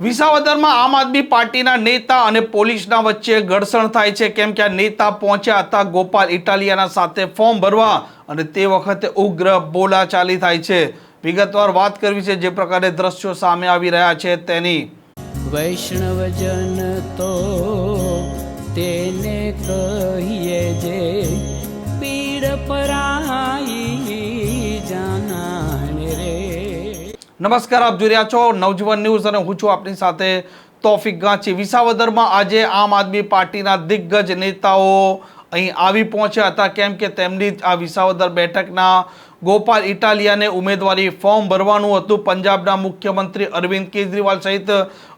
વિસાવદરમાં આમ આદમી પાર્ટીના નેતા અને પોલીસના વચ્ચે ઘર્ષણ થાય છે. કેમ કે આ નેતા પહોંચ્યા હતા ગોપાલ ઇટાલિયાના સાથે ફોર્મ ભરવા અને તે વખતે ઉગ્ર બોલાચાલી થાય છે. વિગતવાર વાત કરવી છે જે પ્રકારે દ્રશ્યો સામે આવી રહ્યા છે તેની. વૈષ્ણવજન તો તેને કહીએ જે નમસ્કાર, આપ જોઈ રહ્યા છો નવજીવન ન્યૂઝ અને હું છું આપની સાથે તોફિક ગાંચી. વિસાવદરમાં આજે આમ આદમી પાર્ટીના દિગ્ગજ નેતાઓ અહીં આવી પહોંચ્યા હતા. કેમ કે તેમની આ વિસાવદર બેઠકના ગોપાલ ઇટાલિયાને ઉમેદવારી ફોર્મ ભરવાનું હતું. પંજાબના મુખ્યમંત્રી અરવિંદ કેજરીવાલ સહિત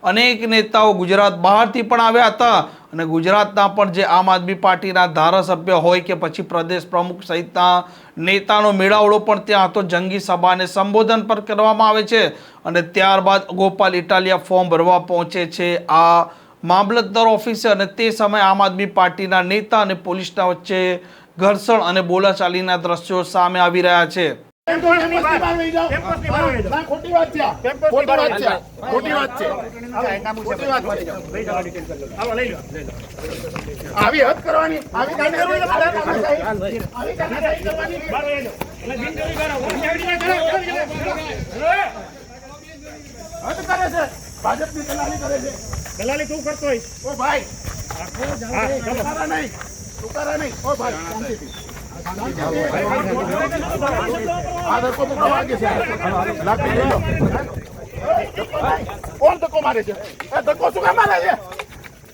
અનેક નેતાઓ ગુજરાત બહારથી પણ આવ્યા હતા. અને ગુજરાતના પણ જે આમ આદમી પાર્ટીના ધારાસભ્ય હોય કે પછી પ્રદેશ પ્રમુખ સહિતના નેતાનો મેળાવડો પણ ત્યાં હતો. જંગી સભાને સંબોધન પણ કરવામાં આવે છે. અને ત્યારબાદ ગોપાલ ઇટાલિયા ફોર્મ ભરવા પહોંચે છે આ મામલતદાર ઓફિસે. અને તે સમયે આમ આદમી પાર્ટીના નેતા અને પોલીસના વચ્ચે ઘર્ષણ અને બોલાચાલીના દ્રશ્યો સામે આવી રહ્યા છે. આવી હદ કરવાની. આવી દાદાગીરી કરવાની. આવી દાદાગીરી કરવાની. હદ કરે છે. ભાજપની દલાલી કરે છે. દલાલી તું કરતો હોય ઓ ભાઈ. નહીં. તુકારા નહીં ઓ ભાઈ શાંતિથી આ ધક્કો તો વાગે છે લાપી લેજો ધક્કો નહીં. કોણ ધક્કો મારે છે એ ધક્કો શું કામ મારે છે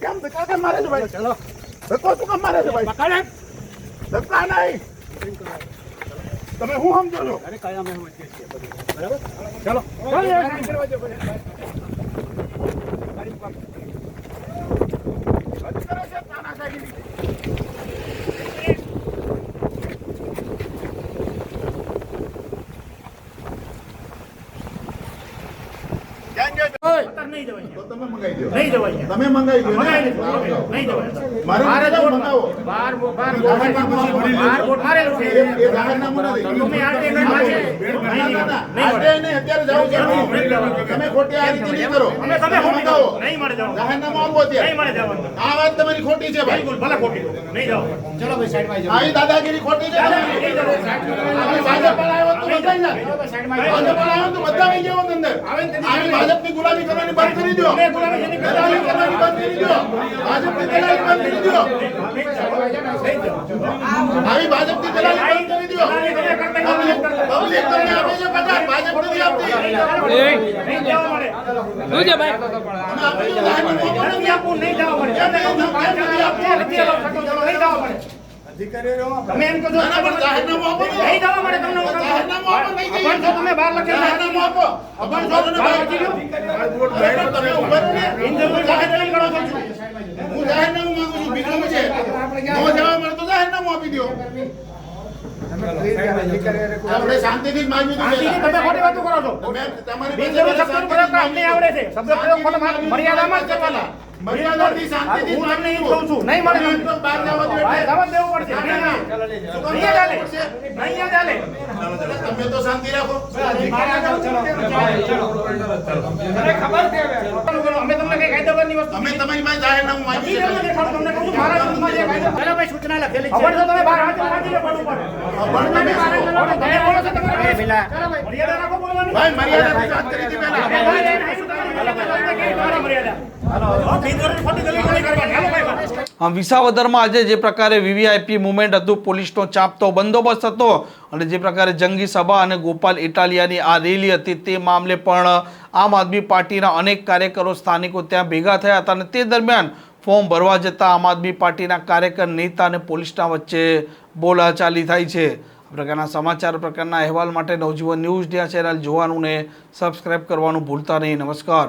કેમ ધક્કા કેમ મારે છે ભાઈ ધક્કો શું કામ મારે છે ભાઈ ધક્કા નહીં તમે હું સમજો છો હદ કરે છે તાનાશાહીની. નહીં જવાય તો તમે મંગાવી દો નહીં જવાય તમે મંગાવી દો મંગાવી ને? નહીં જવાય મારે બાર મંગાવો, બાર બાર છે, ભરી બાર લેજો. મારેલું છે એ- એ જાહેરનામું નથી. તમે આ ટેકન માગે. ના, ના, ના. નહીં નહીં, અત્યારે જાઓ જરૂર. તમે ખોટી આ રીતે નહીં કરો. અમે તમે મંગાવો. નહીં મળે જવાનું. જાહેરનામું આપો અત્યારે. નહીં મળે જવાનું. આ વાત તમારી ખોટી છે ભાઈ ભલે ખોટી નહીં જવાનું આવી દાદાગીરી ખોટી છે આવ્યો તો ના. આવી જાઓ અંદર આવી ભાજપની ગુલામી કરવાની બંધ કરી દો ગુલામી દલાલી કરવાની બંધ કરી દો ભાજપની દલાલી બંધ કરી દો આવી ભાજપની દલાલી બંધ કરી દો પબ્લિક તમને આપે છે પગાર ભાજપ નથી આપતી. જવા મળે તમે આપી નહીં જવા મળે તમે એમ કહો છો ના, ના, પણ જાહેરનામું આપો નહીં જવા મળે તમને હું કહું છું. જાહેરનામું આપો, નહીં જઈએ. અભણ છો તમે બહાર લખેલું. જાહેરનામું આપો. અભણ છો ને બહાર લખી દો. તમે ઊભા રહો ને. કરો છો. હું જાહેરનામું માંગુ છું. બીજું છે. નો જવા મળે તો જાહેરનામું આપી દો. આપણે શાંતિથી માંગ્યું શાંતિથી તમે ખોટી વાતો કરો છો. તમારી બિનજરૂરી પ્રયોગ અમને આવડે છે. શબ્દ પ્રયોગ મર્યાદામાં જ કરવાના. મર્યાદાથી શાંતિથી હું તમને એમ કહું છું નહીં મળે. તમે તમને. તો બહાર જવા દો જવા દેવું પડશે. નહીં ચાલે. નહીં ચાલે. તમે તો શાંતિ રાખો. અમે તમને કઈ કાયદાની વસ્તુ અમે તમારી પાસે જાહેરનામું તમને કહું છું, મારા ગ્રુપમાં જે કાયદો- પહેલા ભાઈ સૂચના લખેલી છે. ખબર તમે બહાર હાથે વાંચી લો પડવું પડે. તમે છો. હવે તમે બોલો છો તમે મર્યાદા રાખો બોલવાની. ભાઈ મર્યાદાથી વાત કરી હતી પહેલા ભાઈ, ભાઈ, ભાઈ, શું તમારી મર્યાદા? તમને કેવી તમારી મર્યાદા? હવે બિનજરૂરી ખોટી દલીલ નહીં કરવાની. હાલો ભાઈ, ભાઈ. આમ વિસાવદરમાં આજે જે પ્રકારે વીવીઆઈપી મુવમેન્ટ હતું, પોલીસનો ચાપતો બંદોબસ્ત હતો અને જે પ્રકારે જંગી સભા અને ગોપાલ ઇટાલિયાની આ રેલી હતી, તે મામલે પણ આમ આદમી પાર્ટીના અનેક કાર્યકરો સ્થાનિકો ત્યાં ભેગા થયા હતા અને તે દરમિયાન ફોર્મ ભરવા જતાં આમ આદમી પાર્ટીના કાર્યકર, નેતા અને પોલીસના વચ્ચે બોલાચાલી થાય છે. પ્રકારના સમાચાર, પ્રકારના અહેવાલ માટે નવજીવન ન્યૂઝ ડ્યા ચેનલ જોવાનું ને સબસ્ક્રાઇબ કરવાનું ભૂલતા નહીં. નમસ્કાર.